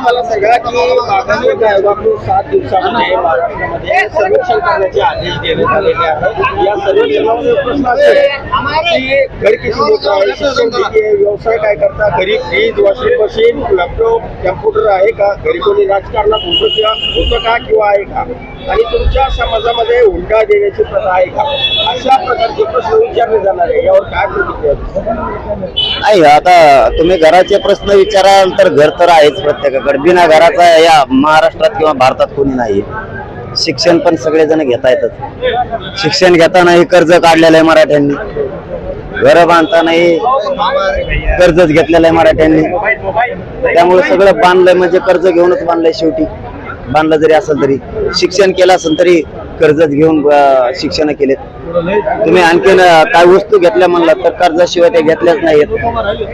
मला सांगा की आगामी आयोगाकडून सात दिवसामध्ये महाराष्ट्रामध्ये सर्वेक्षण करण्याचे आदेश देण्यात आलेले आहेत या सर्वेक्षणामध्ये प्रश्न असेल की घर किती मोठं आहे शिक्षण किती आहे व्यवसाय काय करता घरी fridge washing machine laptop computer आहे का घरी कोणी राजकारणात होतं किंवा होतं का किंवा आहे का? आणि तुमच्या समाजामध्ये हुंडा देण्याची प्रथा आहे का? अशा प्रकारचे प्रश्न विचारले जाणार आहे यावर काय प्रतिक्रिया नाही आता तुम्ही घराचे प्रश्न विचाराल तर घर तर आहेच प्रत्येकाकडे. बिना घराचा या महाराष्ट्रात किंवा भारतात कोणी नाही. शिक्षण पण सगळेजण घेता येतात शिक्षण घेतानाही कर्ज काढलेलं आहे मराठ्यांनी. घर बांधतानाही कर्जच घेतलेलं आहे मराठ्यांनी. त्यामुळे सगळं बांधलंय म्हणजे कर्ज घेऊनच बांधलंय शेवटी. बांधलं जरी असेल तरी. शिक्षण केलं असेल तरी कर्जच घेऊन शिक्षण केलेत. तुम्ही आणखीन काय वस्तू घेतल्या म्हणलं तर कर्जाशिवाय ते घेतल्याच नाहीत.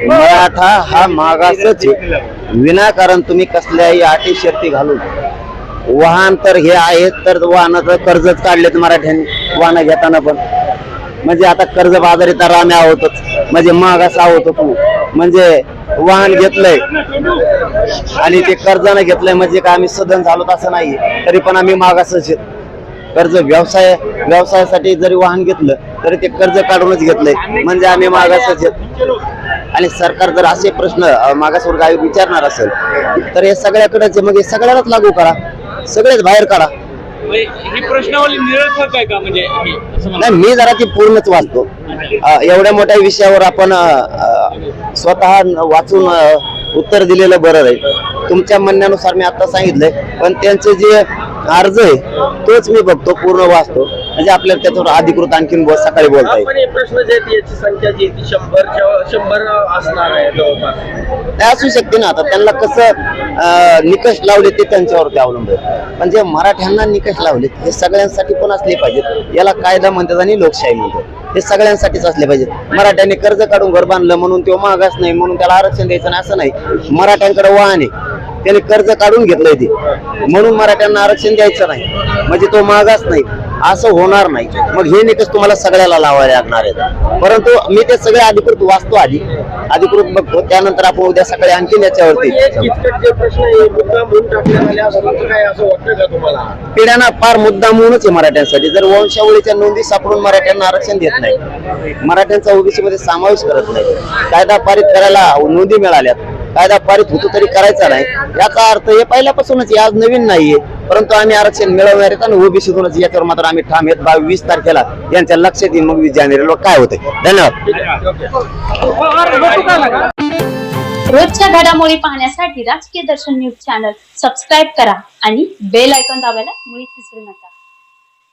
मराठा हा मागासच आहे. विनाकारण तुम्ही कसल्याही अटी शर्ती घालून वाहन तर हे आहेत तर वाहनाचं कर्जच काढलेत मराठ्यांनी वाहन घेताना पण. म्हणजे आता कर्ज बाजारी तर आम्ही आहोतच म्हणजे मागास आहोत तू म्हणजे वाहन घेतलंय आणि ते कर्जानं घेतलंय म्हणजे काय आम्ही सदन झालो असं नाही तरी पण आम्ही मागासच आहेत. कर्ज व्यवसाय व्यवसायासाठी जरी वाहन घेतलं तरी ते कर्ज काढूनच घेतलंय. म्हणजे आम्ही मागासच आहेत. आणि सरकार जर असे प्रश्न मागासवर्ग आयोग विचारणार असेल तर हे सगळ्याकडेच आहे. मग हे सगळ्यालाच लागू करा. सगळेच बाहेर काढा. ही प्रश्नावली निरर्थक आहे का? म्हणजे नाही मी जरा ती पूर्णच वाचतो. एवढ्या मोठ्या विषयावर आपण स्वतः वाचून उत्तर दिलेलं बरं राहील. तुमच्या म्हणण्यानुसार मी आता सांगितलंय. पण त्यांचे जे अर्ज आहे तोच मी बघतो पूर्ण वाचतो. म्हणजे आपल्याला त्याच्यावर अधिकृत आणखीन ब- सकाळी बोलता येईल. आपण हे प्रश्न जे आहेत याची संख्या जी आहे ती शंभरच्या शंभर असणार आहे जवळपास. ते असू शकते ना आता त्यांना कसं अ, निकष लावले ते त्यांच्यावरती अवलंबून आहे. पण जे मराठ्यांना निकष लावले हे सगळ्यांसाठी पण असले पाहिजेत. याला कायदा म्हणतात आणि लोकशाही म्हणतात. हे सगळ्यांसाठीच असले पाहिजेत. मराठ्यांनी कर्ज काढून घर बांधलं म्हणून तो मागास नाही म्हणून त्याला आरक्षण द्यायचं नाही असं नाही. मराठ्यांकडे वाहन आहे. त्याने कर्ज काढून घेतलंय ते. म्हणून मराठ्यांना आरक्षण द्यायचं नाही. म्हणजे तो मागास नाही. असं होणार नाही. मग हे निकष तुम्हाला सगळ्याला लावायला लागणार आहेत. परंतु मी ते सगळे अधिकृत वाचतो आधी. अधिकृत बघतो. त्यानंतर आपण उद्या सकाळी आणखीन याच्यावरती पिढ्यांना फार मुद्दा म्हणूनच आहे मराठ्यांसाठी. जर वंशावळीच्या नोंदी सापडून मराठ्यांना आरक्षण देत नाही. मराठ्यांचा ओबीसी मध्ये समावेश करत नाही. कायदा पारित करायला नोंदी मिळाल्यात. कायदा पारित होतो तरी करायचा नाही. याचा अर्थ हे पहिल्यापासूनच आज नवीन नाहीये. परंतु आम्ही आरक्षण मिळवणार आहेत आणि ओबीसीतूनच याच्यावर मात्र आम्ही ठाम येत बावीस तारखेला यांच्या लक्षात येईल मग वीस जानेवारीला काय होते. धन्यवाद. रोजच्या घडामोडी पाहण्यासाठी राजकीय दर्शन न्यूज चॅनल सबस्क्राईब करा आणि बेल आयकॉन दाबायला मुळीच विसरू नका.